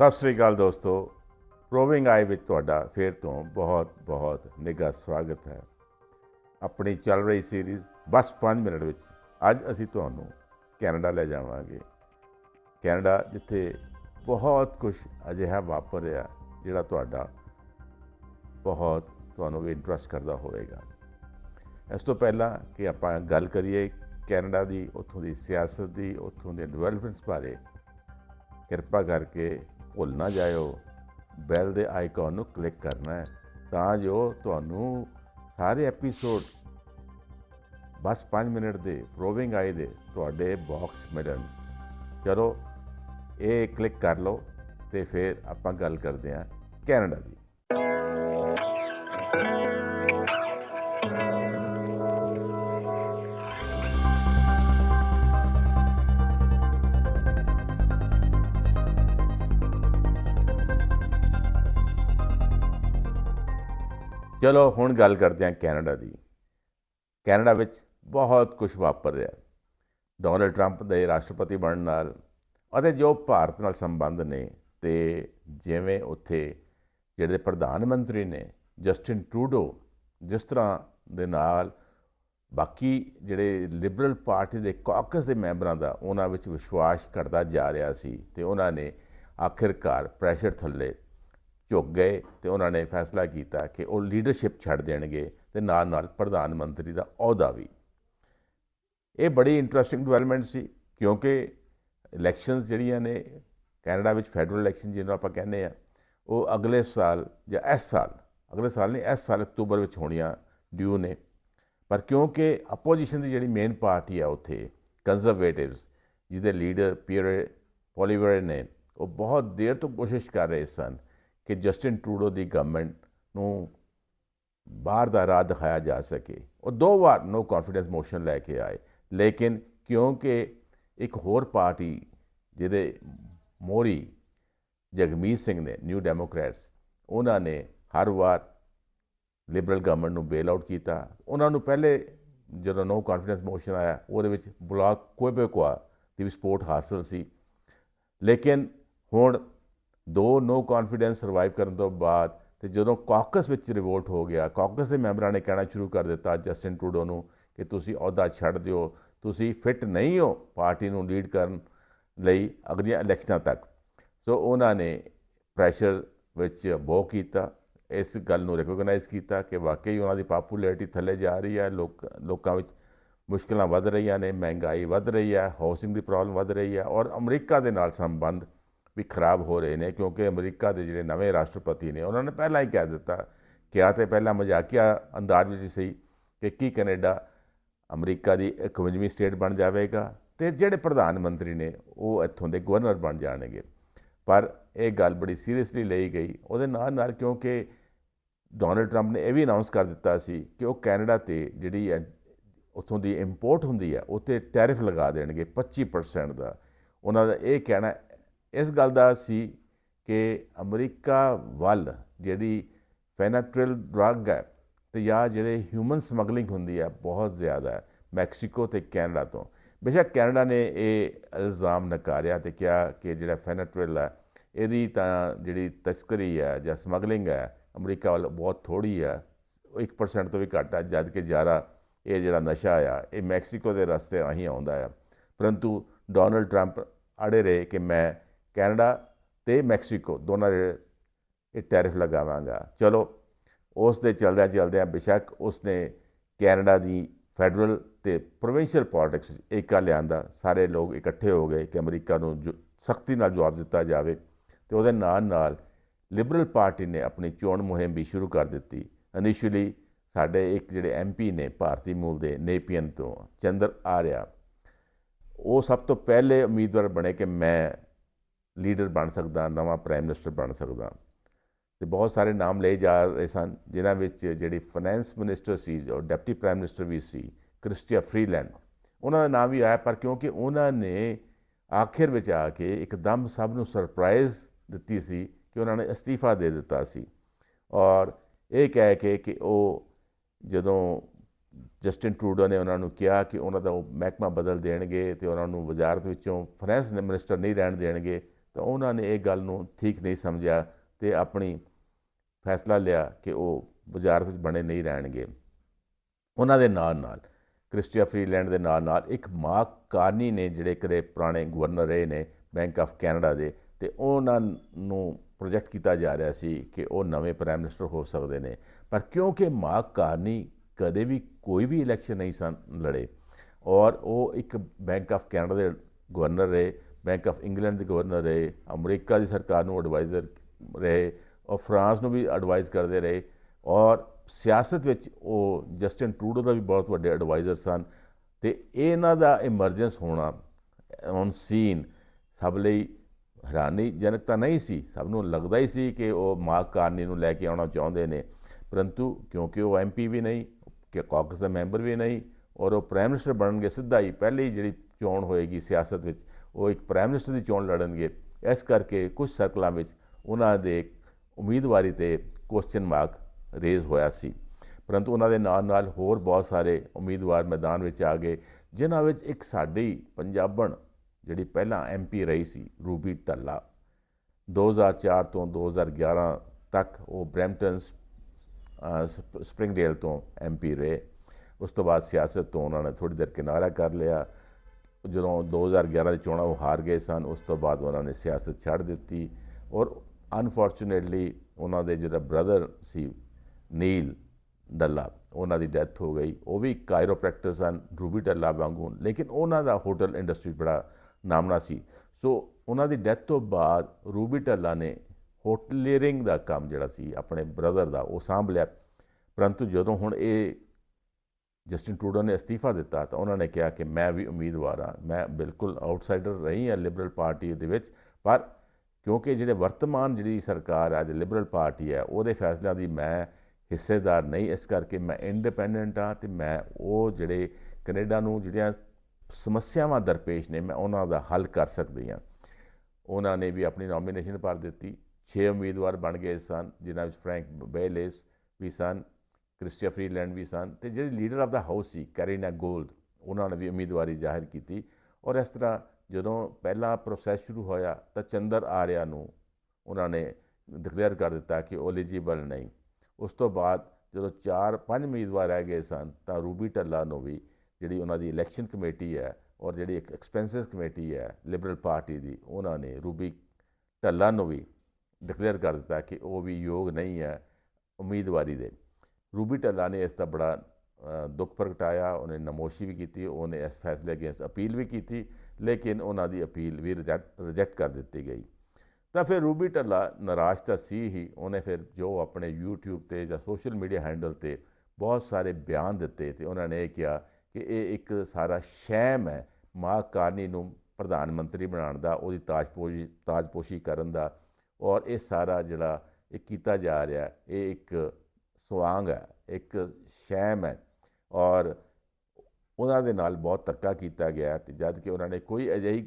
ਸਤਿ ਸ੍ਰੀ ਅਕਾਲ ਦੋਸਤੋ। ਪ੍ਰੋਵਿੰਗ ਆਈ ਵਿੱਚ ਤੁਹਾਡਾ ਫੇਰ ਤੋਂ ਬਹੁਤ ਬਹੁਤ ਨਿੱਘਾ ਸਵਾਗਤ ਹੈ। ਆਪਣੀ ਚੱਲ ਰਹੀ ਸੀਰੀਜ਼ ਬਸ 5 ਮਿੰਟ ਵਿੱਚ ਅੱਜ ਅਸੀਂ ਤੁਹਾਨੂੰ ਕੈਨੇਡਾ ਲੈ ਜਾਵਾਂਗੇ। ਕੈਨੇਡਾ ਜਿੱਥੇ ਬਹੁਤ ਕੁਝ ਅਜਿਹਾ ਵਾਪਰ ਰਿਹਾ ਜਿਹੜਾ ਤੁਹਾਡਾ ਬਹੁਤ ਤੁਹਾਨੂੰ ਵੀ ਇੰਟਰਸਟ ਕਰਦਾ ਹੋਵੇਗਾ। ਇਸ ਤੋਂ ਪਹਿਲਾਂ ਕਿ ਆਪਾਂ ਗੱਲ ਕਰੀਏ ਕੈਨੇਡਾ ਦੀ, ਉੱਥੋਂ ਦੀ ਸਿਆਸਤ ਦੀ, ਉੱਥੋਂ ਦੇ ਡਿਵੈਲਪਮੈਂਟਸ ਬਾਰੇ। ਕਿਰਪਾ ਕਰਕੇ ਭੁੱਲ ਨਾ ਜਾਇਓ। ਬੈਲ ਦੇ ਆਈਕਨ ਨੂੰ ਕਲਿੱਕ ਕਰਨਾ ਹੈ ਤਾਂ ਜੋ ਤੁਹਾਨੂੰ ਸਾਰੇ ਐਪੀਸੋਡ ਬਸ 5 ਮਿੰਟ ਦੇ ਪ੍ਰੋਵਿੰਗ ਆਈ ਦੇ ਤੁਹਾਡੇ ਬਾਕਸ ਮਿਲਣ। ਚਲੋ, ਇਹ ਕਲਿੱਕ ਕਰ ਲਓ ਤੇ ਫਿਰ ਆਪਾਂ ਗੱਲ ਕਰਦੇ ਹਾਂ ਕੈਨੇਡਾ ਦੀ। ਚਲੋ ਹੁਣ ਗੱਲ ਕਰਦੇ ਹਾਂ ਕੈਨੇਡਾ ਦੀ। ਕੈਨੇਡਾ ਵਿੱਚ ਬਹੁਤ ਕੁਝ ਵਾਪਰ ਰਿਹਾ। ਡੋਨਲਡ ਟਰੰਪ ਦੇ ਰਾਸ਼ਟਰਪਤੀ ਬਣਨ ਨਾਲ ਅਤੇ ਜੋ ਭਾਰਤ ਨਾਲ ਸੰਬੰਧ ਨੇ ਤੇ ਜਿਵੇਂ ਉੱਥੇ ਜਿਹੜੇ ਪ੍ਰਧਾਨ ਮੰਤਰੀ ਨੇ, ਜਸਟਿਨ ਟਰੂਡੋ, ਜਿਸ ਤਰ੍ਹਾਂ ਦੇ ਨਾਲ ਬਾਕੀ ਜਿਹੜੇ ਲਿਬਰਲ ਪਾਰਟੀ ਦੇ ਕਾਕਸ ਦੇ ਮੈਂਬਰਾਂ ਦਾ ਉਹਨਾਂ ਵਿੱਚ ਵਿਸ਼ਵਾਸ ਘਟਦਾ ਜਾ ਰਿਹਾ ਸੀ ਤੇ ਉਹਨਾਂ ਨੇ ਆਖਿਰਕਾਰ ਪ੍ਰੈਸ਼ਰ ਥੱਲੇ ਝੁਕ ਗਏ ਤੇ ਉਹਨਾਂ ਨੇ ਫੈਸਲਾ ਕੀਤਾ ਕਿ ਉਹ ਲੀਡਰਸ਼ਿਪ ਛੱਡ ਦੇਣਗੇ ਤੇ ਨਾਲ ਨਾਲ ਪ੍ਰਧਾਨ ਮੰਤਰੀ ਦਾ ਅਹੁਦਾ ਵੀ। ਇਹ ਬੜੀ ਇੰਟਰਸਟਿੰਗ ਡਿਵੈਲਪਮੈਂਟ ਸੀ, ਕਿਉਂਕਿ ਇਲੈਕਸ਼ਨਸ ਜਿਹੜੀਆਂ ਨੇ, ਕੈਨੇਡਾ ਵਿੱਚ ਫੈਡਰਲ ਇਲੈਕਸ਼ਨ ਜਿਹਨੂੰ ਆਪਾਂ ਕਹਿੰਦੇ ਆ, ਉਹ ਅਗਲੇ ਸਾਲ ਜਾਂ ਇਸ ਸਾਲ, ਅਗਲੇ ਸਾਲ ਨਹੀਂ, ਇਸ ਸਾਲ ਅਕਤੂਬਰ ਵਿੱਚ ਹੋਣੀਆਂ ਡਿਊ ਨੇ। ਪਰ ਕਿਉਂਕਿ ਆਪੋਜੀਸ਼ਨ ਦੀ ਜਿਹੜੀ ਮੇਨ ਪਾਰਟੀ ਆ ਉੱਥੇ ਕੰਜ਼ਰਵੇਟਿਵਸ ਜਿਹਦੇ ਲੀਡਰ ਪੀਅਰ ਪੋਲੀਵਰ ਨੇ, ਉਹ ਬਹੁਤ ਦੇਰ ਤੋਂ ਕੋਸ਼ਿਸ਼ ਕਰ ਰਹੇ ਸਨ ਕਿ ਜਸਟਿਨ ਟਰੂਡੋ ਦੀ ਗਵਰਨਮੈਂਟ ਨੂੰ ਬਾਹਰ ਦਾ ਰਾਹ ਦਿਖਾਇਆ ਜਾ ਸਕੇ। ਉਹ ਦੋ ਵਾਰ ਨੋ ਕੌਨਫੀਡੈਂਸ ਮੋਸ਼ਨ ਲੈ ਕੇ ਆਏ। ਲੇਕਿਨ ਕਿਉਂਕਿ ਇੱਕ ਹੋਰ ਪਾਰਟੀ ਜਿਹਦੇ ਮੋਰੀ ਜਗਮੀਤ ਸਿੰਘ ਨੇ ਨਿਊ ਡੈਮੋਕ੍ਰੈਟਸ ਉਹਨਾਂ ਨੇ ਹਰ ਵਾਰ ਲਿਬਰਲ ਗਵਰਨਮੈਂਟ ਨੂੰ ਬੇਲ ਆਊਟ ਕੀਤਾ। ਉਹਨਾਂ ਨੂੰ ਪਹਿਲੇ ਜਦੋਂ ਨੋ ਕੌਨਫੀਡੈਂਸ ਮੋਸ਼ਨ ਆਇਆ, ਉਹਦੇ ਵਿੱਚ ਬਲਾਕ ਕੁਇਬੇਕਵਾ ਦੀ ਵੀ ਸਪੋਰਟ ਹਾਸਲ ਸੀ। ਲੇਕਿਨ ਹੁਣ ਦੋ ਨੋ ਕੌਨਫੀਡੈਂਸ ਸਰਵਾਈਵ ਕਰਨ ਤੋਂ ਬਾਅਦ ਤੇ ਜਦੋਂ ਕਾਕਸ ਵਿੱਚ ਰਿਵੋਲਟ ਹੋ ਗਿਆ ਕਾਕਸ ਦੇ ਮੈਂਬਰਾਂ ਨੇ ਕਹਿਣਾ ਸ਼ੁਰੂ ਕਰ ਦਿੱਤਾ ਜਸਟਿਨ ਟਰੂਡੋ ਨੂੰ ਕਿ ਤੁਸੀਂ ਅਹੁਦਾ ਛੱਡ ਦਿਓ, ਤੁਸੀਂ ਫਿੱਟ ਨਹੀਂ ਹੋ ਪਾਰਟੀ ਨੂੰ ਲੀਡ ਕਰਨ ਲਈ ਅਗਲੀਆਂ ਇਲੈਕਸ਼ਨਾਂ ਤੱਕ। ਸੋ ਉਹਨਾਂ ਨੇ ਪ੍ਰੈਸ਼ਰ ਵਿੱਚ ਬਹੁ ਕੀਤਾ, ਇਸ ਗੱਲ ਨੂੰ ਰੈਕੋਗਨਾਈਜ਼ ਕੀਤਾ ਕਿ ਵਾਕਈ ਉਹਨਾਂ ਦੀ ਪਪੂਲੈਰਿਟੀ ਥੱਲੇ ਜਾ ਰਹੀ ਹੈ, ਲੋਕ, ਲੋਕਾਂ ਵਿੱਚ ਮੁਸ਼ਕਲਾਂ ਵੱਧ ਰਹੀਆਂ ਨੇ, ਮਹਿੰਗਾਈ ਵੱਧ ਰਹੀ ਹੈ ਹਾਊਸਿੰਗ ਦੀ ਪ੍ਰੋਬਲਮ ਵੱਧ ਰਹੀ ਹੈ ਔਰ ਅਮਰੀਕਾ ਦੇ ਨਾਲ ਸੰਬੰਧ ਵੀ ਖਰਾਬ ਹੋ ਰਹੇ ਨੇ, ਕਿਉਂਕਿ ਅਮਰੀਕਾ ਦੇ ਜਿਹੜੇ ਨਵੇਂ ਰਾਸ਼ਟਰਪਤੀ ਨੇ, ਉਹਨਾਂ ਨੇ ਪਹਿਲਾਂ ਹੀ ਕਹਿ ਦਿੱਤਾ ਕਿਹਾ ਤੇ ਪਹਿਲਾਂ ਮਜ਼ਾਕੀਆ ਅੰਦਾਜ਼ ਵਿੱਚ ਸੀ ਕਿ ਕੀ ਕੈਨੇਡਾ ਅਮਰੀਕਾ ਦੀ 51ਵੀਂ ਸਟੇਟ ਬਣ ਜਾਵੇਗਾ ਤੇ ਜਿਹੜੇ ਪ੍ਰਧਾਨ ਮੰਤਰੀ ਨੇ ਉਹ ਇੱਥੋਂ ਦੇ ਗਵਰਨਰ ਬਣ ਜਾਣਗੇ। ਪਰ ਇਹ ਗੱਲ ਬੜੀ ਸੀਰੀਅਸਲੀ ਲਈ ਗਈ। ਉਹਦੇ ਨਾਲ ਨਾਲ ਕਿਉਂਕਿ ਡੋਨਲਡ ਟਰੰਪ ਨੇ ਇਹ ਵੀ ਅਨਾਉਂਸ ਕਰ ਦਿੱਤਾ ਸੀ ਕਿ ਉਹ ਕੈਨੇਡਾ ਤੇ ਜਿਹੜੀ ਹੈ ਉੱਥੋਂ ਦੀ ਇੰਪੋਰਟ ਹੁੰਦੀ ਹੈ ਉੱਤੇ ਟੈਰਿਫ ਲਗਾ ਦੇਣਗੇ 25% ਦਾ। ਉਹਨਾਂ ਦਾ ਇਹ ਕਹਿਣਾ ਇਸ ਗੱਲ ਦਾ ਸੀ ਕਿ ਅਮਰੀਕਾ ਵੱਲ ਜਿਹੜੀ ਫੈਨਾਟ੍ਰਿਲ ਡਰੱਗ ਹੈ ਤੇ ਜਾਂ ਜਿਹੜੇ ਹਿਊਮਨ ਸਮਗਲਿੰਗ ਹੁੰਦੀ ਹੈ ਬਹੁਤ ਜ਼ਿਆਦਾ ਹੈ ਮੈਕਸੀਕੋ ਤੇ ਕੈਨੇਡਾ ਤੋਂ। ਬੇਸ਼ੱਕ ਕੈਨੇਡਾ ਨੇ ਇਹ ਇਲਜ਼ਾਮ ਨਕਾਰਿਆ ਤੇ ਕਿਹਾ ਕਿ ਜਿਹੜਾ ਫੈਨਾਟ੍ਰਿਲ ਹੈ, ਇਹਦੀ ਤਾਂ ਜਿਹੜੀ ਤਸਕਰੀ ਹੈ ਜਾਂ ਸਮਗਲਿੰਗ ਹੈ ਅਮਰੀਕਾ ਵੱਲ ਬਹੁਤ ਥੋੜੀ ਹੈ 1% ਤੋਂ ਵੀ ਘੱਟ ਹੈ, ਜਦ ਕਿ ਜ਼ਿਆਦਾ ਇਹ ਜਿਹੜਾ ਨਸ਼ਾ ਆ, ਇਹ ਮੈਕਸੀਕੋ ਦੇ ਰਸਤੇ ਰਾਹੀਂ ਆਉਂਦਾ ਆ। ਪਰੰਤੂ ਡੋਨਲਡ ਟਰੰਪ ਅੜੇ ਰਹੇ ਕਿ ਮੈਂ ਕੈਨੇਡਾ ਤੇ ਮੈਕਸੀਕੋ ਦੋਨਾਂ ਦੇ ਇਹ ਟੈਰਿਫ ਲਗਾਵਾਂਗਾ। ਚਲੋ, ਉਸ ਦੇ ਚੱਲਦਿਆਂ ਚੱਲਦਿਆਂ ਬਿਸ਼ੱਕ ਉਸਨੇ ਕੈਨੇਡਾ ਦੀ ਫੈਡਰਲ ਤੇ ਪ੍ਰੋਵਿੰਸ਼ੀਅਲ ਪੋਲਿਟਿਕਸ ਏਕਾ ਲਿਆਂਦਾ ਸਾਰੇ ਲੋਕ ਇਕੱਠੇ ਹੋ ਗਏ ਕਿ ਅਮਰੀਕਾ ਨੂੰ ਸਖਤੀ ਨਾਲ ਜਵਾਬ ਦਿੱਤਾ ਜਾਵੇ ਤੇ ਉਹਦੇ ਨਾਲ ਨਾਲ ਲਿਬਰਲ ਪਾਰਟੀ ਨੇ ਆਪਣੀ ਚੋਣ ਮੁਹਿੰਮ ਵੀ ਸ਼ੁਰੂ ਕਰ ਦਿੱਤੀ। ਇਨੀਸ਼ੀਅਲੀ ਸਾਡੇ ਇੱਕ ਜਿਹੜੇ ਐਮਪੀ ਨੇ ਭਾਰਤੀ ਮੂਲ ਦੇ ਨੇਪੀਅਨ ਤੋਂ ਚੰਦਰ ਆਰਿਆ, ਉਹ ਸਭ ਤੋਂ ਪਹਿਲੇ ਉਮੀਦਵਾਰ ਬਣੇ ਕਿ ਮੈਂ ਲੀਡਰ ਬਣ ਸਕਦਾ, ਨਵਾਂ ਪ੍ਰਾਈਮ ਮਿਨਿਸਟਰ ਬਣ ਸਕਦਾ। ਤੇ ਬਹੁਤ ਸਾਰੇ ਨਾਮ ਲਏ ਜਾ ਰਹੇ ਸਨ, ਜਿਨ੍ਹਾਂ ਵਿੱਚ ਜਿਹੜੀ ਫਾਈਨੈਂਸ ਮਿਨਿਸਟਰ ਸੀ, ਔਰ ਡਿਪਟੀ ਪ੍ਰਾਈਮ ਮਿਨਿਸਟਰ ਵੀ ਸੀ, ਕ੍ਰਿਸਟੀਆ ਫਰੀਲੈਂਡ। ਉਹਨਾਂ ਦਾ ਨਾਮ ਵੀ ਆਇਆ, ਪਰ ਕਿਉਂਕਿ ਉਹਨਾਂ ਨੇ ਆਖਿਰ ਵਿੱਚ ਆ ਕੇ ਇੱਕਦਮ ਸਭ ਨੂੰ ਸਰਪ੍ਰਾਈਜ਼ ਦਿੱਤੀ ਸੀ ਕਿ ਉਹਨਾਂ ਨੇ ਅਸਤੀਫਾ ਦੇ ਦਿੱਤਾ ਸੀ। ਔਰ ਇਹ ਕਹਿ ਕੇ ਕਿ ਉਹ ਜਦੋਂ ਜਸਟਿਨ ਟਰੂਡੋ ਨੇ ਉਹਨਾਂ ਨੂੰ ਕਿਹਾ ਕਿ ਉਹਨਾਂ ਦਾ ਉਹ ਮਹਿਕਮਾ ਬਦਲ ਦੇਣਗੇ ਤੇ ਉਹਨਾਂ ਨੂੰ ਵਜ਼ਾਰਤ ਵਿੱਚੋਂ ਫਾਈਨੈਂਸ ਮਿਨਿਸਟਰ ਨਹੀਂ ਰਹਿਣ ਦੇਣਗੇ ਤਾਂ ਉਹਨਾਂ ਨੇ ਇਹ ਗੱਲ ਨੂੰ ਠੀਕ ਨਹੀਂ ਸਮਝਿਆ ਤੇ ਆਪਣੀ ਫੈਸਲਾ ਲਿਆ ਕਿ ਉਹ ਵਜ਼ਾਰਤ ਵਿੱਚ ਬਣੇ ਨਹੀਂ ਰਹਿਣਗੇ। ਉਹਨਾਂ ਦੇ ਨਾਲ ਨਾਲ, ਕ੍ਰਿਸਟੀਆ ਫਰੀਲੈਂਡ ਦੇ ਨਾਲ ਨਾਲ ਇੱਕ ਮਾਰਕ ਕਾਰਨੀ ਨੇ ਜਿਹੜੇ ਕਦੇ ਪੁਰਾਣੇ ਗਵਰਨਰ ਰਹੇ ਨੇ, ਬੈਂਕ ਆਫ ਕੈਨੇਡਾ ਦੇ, ਤੇ ਉਹਨਾਂ ਨੂੰ ਪ੍ਰੋਜੈਕਟ ਕੀਤਾ ਜਾ ਰਿਹਾ ਸੀ ਕਿ ਉਹ ਨਵੇਂ ਪ੍ਰਾਈਮ ਮਿਨਿਸਟਰ ਹੋ ਸਕਦੇ ਨੇ। ਪਰ ਕਿਉਂਕਿ ਮਾਰਕ ਕਾਰਨੀ ਕਦੇ ਵੀ ਕੋਈ ਵੀ ਇਲੈਕਸ਼ਨ ਨਹੀਂ ਸਨ ਲੜੇ ਔਰ ਉਹ ਇੱਕ ਬੈਂਕ ਆਫ ਕੈਨੇਡਾ ਦੇ ਗਵਰਨਰ ਰਹੇ ਬੈਂਕ ਆਫ ਇੰਗਲੈਂਡ ਦੇ ਗਵਰਨਰ ਰਹੇ ਅਮਰੀਕਾ ਦੀ ਸਰਕਾਰ ਨੂੰ ਐਡਵਾਈਜ਼ਰ ਰਹੇ, ਔਰ ਫਰਾਂਸ ਨੂੰ ਵੀ ਐਡਵਾਈਜ਼ ਕਰਦੇ ਰਹੇ, ਔਰ ਸਿਆਸਤ ਵਿੱਚ ਉਹ ਜਸਟਿਨ ਟਰੂਡੋ ਦਾ ਵੀ ਬਹੁਤ ਵੱਡੇ ਐਡਵਾਈਜ਼ਰ ਸਨ, ਤੇ ਇਹਨਾਂ ਦਾ ਇਮਰਜੈਂਸ ਹੋਣਾ ਔਨ ਸੀਨ ਸਭ ਲਈ ਹੈਰਾਨੀਜਨਕ ਤਾਂ ਨਹੀਂ ਸੀ, ਸਭ ਨੂੰ ਲੱਗਦਾ ਹੀ ਸੀ ਕਿ ਉਹ ਮਾਰਕ ਕਾਰਨੀ ਨੂੰ ਲੈ ਕੇ ਆਉਣਾ ਚਾਹੁੰਦੇ ਨੇ, ਪਰੰਤੂ ਕਿਉਂਕਿ ਉਹ ਐਮਪੀ ਵੀ ਨਹੀਂ, ਕਿ ਕਾਕਸ ਦਾ ਮੈਂਬਰ ਵੀ ਨਹੀਂ, ਔਰ ਉਹ ਪ੍ਰਾਈਮ ਮਿਨਿਸਟਰ ਬਣਨਗੇ ਸਿੱਧਾ ਹੀ, ਪਹਿਲੀ ਜਿਹੜੀ ਚੋਣ ਹੋਏਗੀ ਸਿਆਸਤ ਵਿੱਚ ਉਹ ਇੱਕ ਪ੍ਰਾਈਮ ਮਿਨਿਸਟਰ ਦੀ ਚੋਣ ਲੜਨਗੇ। ਇਸ ਕਰਕੇ ਕੁਝ ਸਰਕਲਾਂ ਵਿੱਚ ਉਹਨਾਂ ਦੇ ਉਮੀਦਵਾਰੀ ਤੇ ਕੁਐਸਚਨ ਮਾਰਕ ਰੇਜ਼ ਹੋਇਆ ਸੀ। ਪਰੰਤੂ ਉਹਨਾਂ ਦੇ ਨਾਲ ਨਾਲ ਹੋਰ ਬਹੁਤ ਸਾਰੇ ਉਮੀਦਵਾਰ ਮੈਦਾਨ ਵਿੱਚ ਆ ਗਏ ਜਿਨ੍ਹਾਂ ਵਿੱਚ ਇੱਕ ਸਾਡੀ ਪੰਜਾਬਣ ਜਿਹੜੀ ਪਹਿਲਾਂ ਐਮਪੀ ਰਹੀ ਸੀ ਰੂਬੀ ਟੱਲਾ 2004 ਤੋਂ 2011 ਤੱਕ ਉਹ ਬ੍ਰੈਂਪਟਨ ਅ, ਸਪ- ਸਪ੍ਰਿੰਗਡੇਲ ਤੋਂ ਐਮਪੀ ਰਹੇ। ਉਸ ਤੋਂ ਬਾਅਦ ਸਿਆਸਤ ਤੋਂ ਉਹਨਾਂ ਨੇ ਥੋੜੀ ਦੇਰ ਕਿਨਾਰਾ ਕਰ ਲਿਆ। ਜਦੋਂ 2011 ਦੀ ਚੋਣਾਂ ਉਹ ਹਾਰ ਗਏ ਸਨ, ਉਸ ਤੋਂ ਬਾਅਦ ਉਹਨਾਂ ਨੇ ਸਿਆਸਤ ਛੱਡ ਦਿੱਤੀ ਔਰ ਅਨਫੋਰਚੂਨੇਟਲੀ ਉਹਨਾਂ ਦੇ ਜਿਹੜਾ ਬ੍ਰਦਰ ਸੀ, ਨੀਲ ਡੱਲਾ, ਉਹਨਾਂ ਦੀ ਡੈਥ ਹੋ ਗਈ। ਉਹ ਵੀ ਕਾਇਰੋਪ੍ਰੈਕਟਰ ਸਨ, ਰੂਬੀ ਡੱਲਾ ਵਾਂਗੂ, ਲੇਕਿਨ ਉਹਨਾਂ ਦਾ ਹੋਟਲ ਇੰਡਸਟਰੀ ਬੜਾ ਨਾਮਣਾ ਸੀ। ਸੋ ਉਹਨਾਂ ਦੀ ਡੈਥ ਤੋਂ ਬਾਅਦ ਰੂਬੀ ਡੱਲਾ ਨੇ ਹੋਟਲੀਅਰਿੰਗ ਦਾ ਕੰਮ ਜਿਹੜਾ ਸੀ, ਆਪਣੇ ਬ੍ਰਦਰ ਦਾ, ਉਹ ਸਾਂਭ ਲਿਆ। ਪਰੰਤੂ ਜਦੋਂ ਹੁਣ ਇਹ ਜਸਟਿਨ ਟਰੂਡੋ ਨੇ ਅਸਤੀਫਾ ਦਿੱਤਾ ਤਾਂ ਉਹਨਾਂ ਨੇ ਕਿਹਾ ਕਿ ਮੈਂ ਵੀ ਉਮੀਦਵਾਰ ਹਾਂ। ਮੈਂ ਬਿਲਕੁਲ ਆਊਟਸਾਈਡਰ ਰਹੀ ਹਾਂ ਲਿਬਰਲ ਪਾਰਟੀ ਦੇ ਵਿੱਚ, ਪਰ ਕਿਉਂਕਿ ਜਿਹੜੇ ਵਰਤਮਾਨ ਜਿਹੜੀ ਸਰਕਾਰ ਹੈ ਜਿਹੜੀ ਲਿਬਰਲ ਪਾਰਟੀ ਹੈ, ਉਹਦੇ ਫੈਸਲਿਆਂ ਦੀ ਮੈਂ ਹਿੱਸੇਦਾਰ ਨਹੀਂ। ਇਸ ਕਰਕੇ ਮੈਂ ਇੰਡੀਪੈਂਡੈਂਟ ਹਾਂ ਤੇ ਮੈਂ ਉਹ ਜਿਹੜੇ ਕੈਨੇਡਾ ਨੂੰ ਜਿਹੜੀਆਂ ਸਮੱਸਿਆਵਾਂ ਦਰਪੇਸ਼ ਨੇ, ਮੈਂ ਉਹਨਾਂ ਦਾ ਹੱਲ ਕਰ ਸਕਦੀ ਹਾਂ। ਉਹਨਾਂ ਨੇ ਵੀ ਆਪਣੀ ਨੋਮੀਨੇਸ਼ਨ ਭਰ ਦਿੱਤੀ। 6 ਉਮੀਦਵਾਰ ਬਣ ਗਏ ਸਨ, ਜਿਨ੍ਹਾਂ ਵਿੱਚ ਫਰੈਂਕ ਬੇਲੇਸ ਵੀ ਸਨ ਕ੍ਰਿਸਟੀਆ ਫਰੀਲੈਂਡ ਵੀ ਸਨ ਤੇ ਜਿਹੜੀ ਲੀਡਰ ਆਫ ਦਾ ਹਾਊਸ ਸੀ, ਕੈਰੀਨਾ ਗੋਲਡ, ਉਹਨਾਂ ਨੇ ਵੀ ਉਮੀਦਵਾਰੀ ਜ਼ਾਹਿਰ ਕੀਤੀ ਔਰ ਇਸ ਤਰ੍ਹਾਂ ਜਦੋਂ ਪਹਿਲਾ ਪ੍ਰੋਸੈਸ ਸ਼ੁਰੂ ਹੋਇਆ ਤਾਂ ਚੰਦਰ ਆਰਿਆ ਨੂੰ ਉਹਨਾਂ ਨੇ ਡਿਕਲੇਅਰ ਕਰ ਦਿੱਤਾ ਕਿ ਉਹ ਐਲੀਜੀਬਲ ਨਹੀਂ। ਉਸ ਤੋਂ ਬਾਅਦ ਜਦੋਂ 4-5 ਉਮੀਦਵਾਰ ਰਹਿ ਗਏ ਸਨ ਤਾਂ ਰੂਬੀ ਟੱਲਾ ਨੂੰ ਵੀ ਜਿਹੜੀ ਉਹਨਾਂ ਦੀ ਇਲੈਕਸ਼ਨ ਕਮੇਟੀ ਹੈ ਔਰ ਜਿਹੜੀ ਇੱਕ ਐਕਸਪੈਂਸਸ ਕਮੇਟੀ ਹੈ ਲਿਬਰਲ ਪਾਰਟੀ ਦੀ, ਉਹਨਾਂ ਨੇ ਰੂਬੀ ਟੱਲਾ ਨੂੰ ਵੀ ਡਿਕਲੇਅਰ ਕਰ ਦਿੱਤਾ ਕਿ ਉਹ ਵੀ ਯੋਗ ਨਹੀਂ ਹੈ ਉਮੀਦਵਾਰੀ ਦੇ। ਰੂਬੀ ਢੱਲਾ ਨੇ ਇਸ ਦਾ ਬੜਾ ਦੁੱਖ ਪ੍ਰਗਟਾਇਆ, ਉਹਨੇ ਨਮੋਸ਼ੀ ਵੀ ਕੀਤੀ, ਉਹਨੇ ਇਸ ਫੈਸਲੇ ਅਗੇਂਸਟ ਅਪੀਲ ਵੀ ਕੀਤੀ, ਲੇਕਿਨ ਉਹਨਾਂ ਦੀ ਅਪੀਲ ਵੀ ਰਿਜੈਕਟ ਕਰ ਦਿੱਤੀ ਗਈ। ਤਾਂ ਫਿਰ ਰੂਬੀ ਢੱਲਾ ਨਰਾਸ਼ ਤਾਂ ਸੀ ਹੀ, ਉਹਨੇ ਫਿਰ ਜੋ ਆਪਣੇ YouTube ਤੇ ਜਾਂ ਸੋਸ਼ਲ ਮੀਡੀਆ ਹੈਂਡਲ ਤੇ ਬਹੁਤ ਸਾਰੇ ਬਿਆਨ ਦਿੱਤੇ ਤੇ ਉਹਨਾਂ ਨੇ ਇਹ ਕਿਹਾ ਕਿ ਇਹ ਇੱਕ ਸਾਰਾ ਸ਼ੈਮ ਹੈ, ਮਾਂ ਕਾਰਨੀ ਨੂੰ ਪ੍ਰਧਾਨ ਮੰਤਰੀ ਬਣਾਉਣ ਦਾ, ਉਹਦੀ ਤਾਜਪੋਸ਼ੀ ਤਾਜਪੋਸ਼ੀ ਕਰਨ ਦਾ, ਔਰ ਇਹ ਸਾਰਾ ਜਿਹੜਾ ਇਹ ਕੀਤਾ ਜਾ ਰਿਹਾ, ਇਹ ਇੱਕ ਸਵਾਂਗ ਹੈ, ਇੱਕ ਸ਼ੈਮ ਹੈ ਔਰ ਉਹਨਾਂ ਦੇ ਨਾਲ ਬਹੁਤ ਧੱਕਾ ਕੀਤਾ ਗਿਆ ਤੇ ਜਦ ਕਿ ਉਹਨਾਂ ਨੇ ਕੋਈ ਅਜਿਹੀ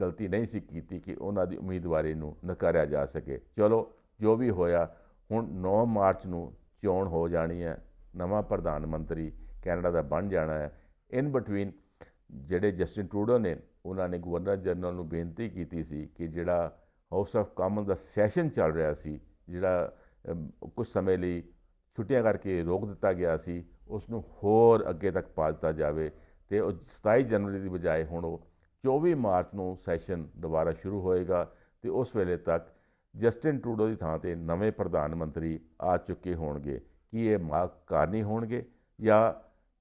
ਗਲਤੀ ਨਹੀਂ ਸੀ ਕੀਤੀ ਕਿ ਉਹਨਾਂ ਦੀ ਉਮੀਦਵਾਰੀ ਨੂੰ ਨਕਾਰਿਆ ਜਾ ਸਕੇ। ਚਲੋ, ਜੋ ਵੀ ਹੋਇਆ, ਹੁਣ 9 ਮਾਰਚ ਨੂੰ ਚੋਣ ਹੋ ਜਾਣੀ ਹੈ, ਨਵਾਂ ਪ੍ਰਧਾਨ ਮੰਤਰੀ ਕੈਨੇਡਾ ਦਾ ਬਣ ਜਾਣਾ ਹੈ। ਇਨ ਬਿਟਵੀਨ ਜਿਹੜੇ ਜਸਟਿਨ ਟਰੂਡੋ ਨੇ, ਉਹਨਾਂ ਨੇ ਗਵਰਨਰ ਜਨਰਲ ਨੂੰ ਬੇਨਤੀ ਕੀਤੀ ਸੀ ਕਿ ਜਿਹੜਾ ਹਾਊਸ ਆਫ ਕਾਮਨ ਦਾ ਸੈਸ਼ਨ ਚੱਲ ਰਿਹਾ ਸੀ, ਜਿਹੜਾ ਕੁਝ ਸਮੇਂ ਲਈ ਛੁੱਟੀਆਂ ਕਰਕੇ ਰੋਕ ਦਿੱਤਾ ਗਿਆ ਸੀ ਉਸ ਨੂੰ ਹੋਰ ਅੱਗੇ ਤੱਕ ਪਾ ਦਿੱਤਾ ਜਾਵੇ ਤੇ ਉਹ 27 ਜਨਵਰੀ ਦੀ ਬਜਾਏ ਹੁਣ ਉਹ 24 ਮਾਰਚ ਨੂੰ ਸੈਸ਼ਨ ਦੁਬਾਰਾ ਸ਼ੁਰੂ ਹੋਏਗਾ ਤੇ ਉਸ ਵੇਲੇ ਤੱਕ ਜਸਟਿਨ ਟਰੂਡੋ ਦੀ ਥਾਂ ਤੇ ਨਵੇਂ ਪ੍ਰਧਾਨ ਮੰਤਰੀ ਆ ਚੁੱਕੇ ਹੋਣਗੇ। ਕੀ ਇਹ ਮਾਰਕ ਕਾਰਨੀ ਹੋਣਗੇ ਜਾਂ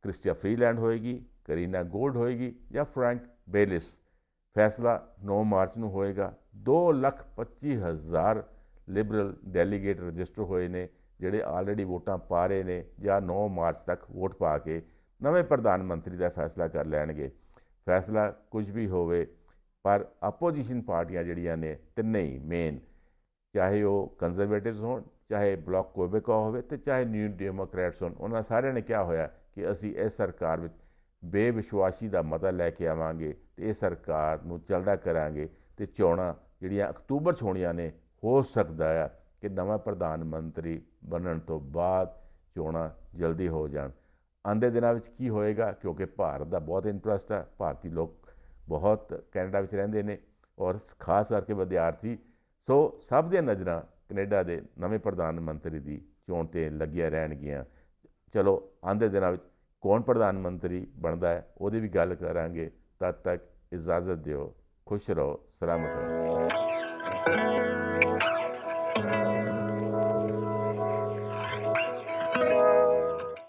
ਕ੍ਰਿਸਟੀਆ ਫਰੀਲੈਂਡ ਹੋਏਗੀ, ਕਰੀਨਾ ਗੋਲਡ ਹੋਏਗੀ ਜਾਂ ਫਰੈਂਕ ਬੇਲਿਸ? ਫੈਸਲਾ 9 ਮਾਰਚ ਨੂੰ ਹੋਏਗਾ। 2 ਲੱਖ 25 ਹਜ਼ਾਰ ਲਿਬਰਲ ਡੈਲੀਗੇਟ ਰਜਿਸਟਰ ਹੋਏ ਨੇ। ਜਿਹੜੇ ਆਲਰੇਡੀ ਵੋਟਾਂ ਪਾ ਰਹੇ ਨੇ ਜਾਂ 9 ਮਾਰਚ ਤੱਕ ਵੋਟ ਪਾ ਕੇ ਨਵੇਂ ਪ੍ਰਧਾਨ ਮੰਤਰੀ ਦਾ ਫੈਸਲਾ ਕਰ ਲੈਣਗੇ। ਫੈਸਲਾ ਕੁਝ ਵੀ ਹੋਵੇ, ਪਰ ਆਪੋਜੀਸ਼ਨ ਪਾਰਟੀਆਂ ਜਿਹੜੀਆਂ ਨੇ, ਤਿੰਨੇ ਹੀ ਮੇਨ ਚਾਹੇ ਉਹ ਕੰਜ਼ਰਵੇਟਿਵਸ ਹੋਣ, ਚਾਹੇ ਬਲਾਕ ਕੋਬੇਕਾ ਹੋਵੇ ਤੇ ਚਾਹੇ ਨਿਊ ਡੈਮੋਕ੍ਰੈਟਸ ਹੋਣ, ਉਹਨਾਂ ਸਾਰਿਆਂ ਨੇ ਕਿਹਾ ਹੋਇਆ ਕਿ ਅਸੀਂ ਇਸ ਸਰਕਾਰ ਵਿੱਚ ਬੇਵਿਸ਼ਵਾਸੀ ਦਾ ਮਤਾ ਲੈ ਕੇ ਆਵਾਂਗੇ ਤੇ ਇਹ ਸਰਕਾਰ ਨੂੰ ਚੱਲਦਾ ਕਰਾਂਗੇ ਤੇ ਚੋਣਾਂ ਜਿਹੜੀਆਂ ਅਕਤੂਬਰ 'ਚ ਹੋਣੀਆਂ ਨੇ, ਹੋ ਸਕਦਾ ਹੈ ਕਿ ਨਵਾਂ ਪ੍ਰਧਾਨ ਮੰਤਰੀ ਬਣਨ ਤੋਂ ਬਾਅਦ ਚੋਣਾਂ ਜਲਦੀ ਹੋ ਜਾਣ। ਆਉਂਦੇ ਦਿਨਾਂ ਵਿੱਚ ਕੀ ਹੋਏਗਾ? ਕਿਉਂਕਿ ਭਾਰਤ ਦਾ ਬਹੁਤ ਇੰਟਰਸਟ ਹੈ ਭਾਰਤੀ ਲੋਕ ਬਹੁਤ ਕੈਨੇਡਾ ਵਿੱਚ ਰਹਿੰਦੇ ਨੇ ਔਰ ਖਾਸ ਕਰਕੇ ਵਿਦਿਆਰਥੀ। ਸੋ ਸਭ ਦੀਆਂ ਨਜ਼ਰਾਂ ਕੈਨੇਡਾ ਦੇ ਨਵੇਂ ਪ੍ਰਧਾਨ ਮੰਤਰੀ ਦੀ ਚੋਣ ਤੇ ਲੱਗੀਆਂ ਰਹਿਣਗੀਆਂ। ਚਲੋ ਆਉਂਦੇ ਦਿਨਾਂ ਵਿੱਚ ਕੌਣ ਪ੍ਰਧਾਨ ਮੰਤਰੀ ਬਣਦਾ ਹੈ, ਉਹਦੀ ਵੀ ਗੱਲ ਕਰਾਂਗੇ। ਤਦ ਤੱਕ ਇਜਾਜ਼ਤ ਦਿਓ, ਖੁਸ਼ ਰਹੋ, ਸਲਾਮਤ ਰਹੋ।